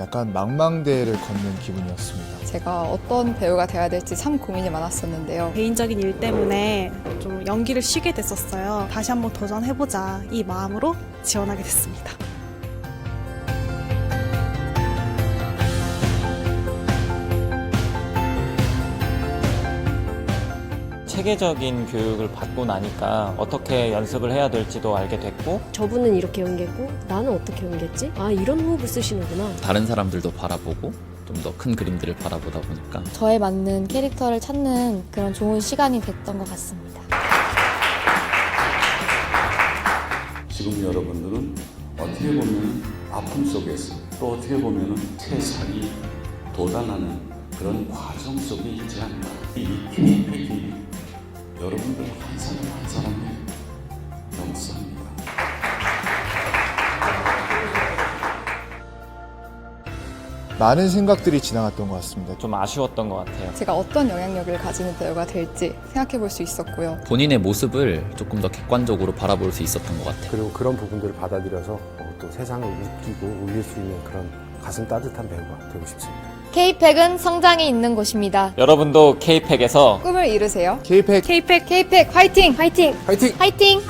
약간 망망대해를 걷는 기분이었습니다. 제가 어떤 배우가 돼야 될지 참 고민이 많았었는데요. 개인적인 일 때문에 좀 연기를 쉬게 됐었어요. 다시 한번 도전해보자 이 마음으로 지원하게 됐습니다. 체계적인 교육을 받고 나니까 어떻게 연습을 해야 될지도 알게 됐고 저분은 이렇게 연기했고 나는 어떻게 연기했지? 아 이런 호흡을 쓰시는구나. 다른 사람들도 바라보고 좀 더 큰 그림들을 바라보다 보니까 저에 맞는 캐릭터를 찾는 그런 좋은 시간이 됐던 것 같습니다. 지금 여러분들은 어떻게 보면 아픔 속에서 또 어떻게 보면 세상이 도달하는 그런 과정 속에 있지 않나. 이 KPD 여러분들 한 사람 한 사람의 영상입니다. 많은 생각들이 지나갔던 것 같습니다. 좀 아쉬웠던 것 같아요. 제가 어떤 영향력을 가지는 배우가 될지 생각해 볼 수 있었고요. 본인의 모습을 조금 더 객관적으로 바라볼 수 있었던 것 같아요. 그리고 그런 부분들을 받아들여서 어, 또 세상을 웃기고 울릴 수 있는 그런 가슴 따뜻한 배우가 되고 싶습니다. K-팩은 성장이 있는 곳입니다. 여러분도 K-팩에서 꿈을 이루세요. K-팩 K-팩, K-팩 화이팅! 화이팅! 파이팅! 화이팅!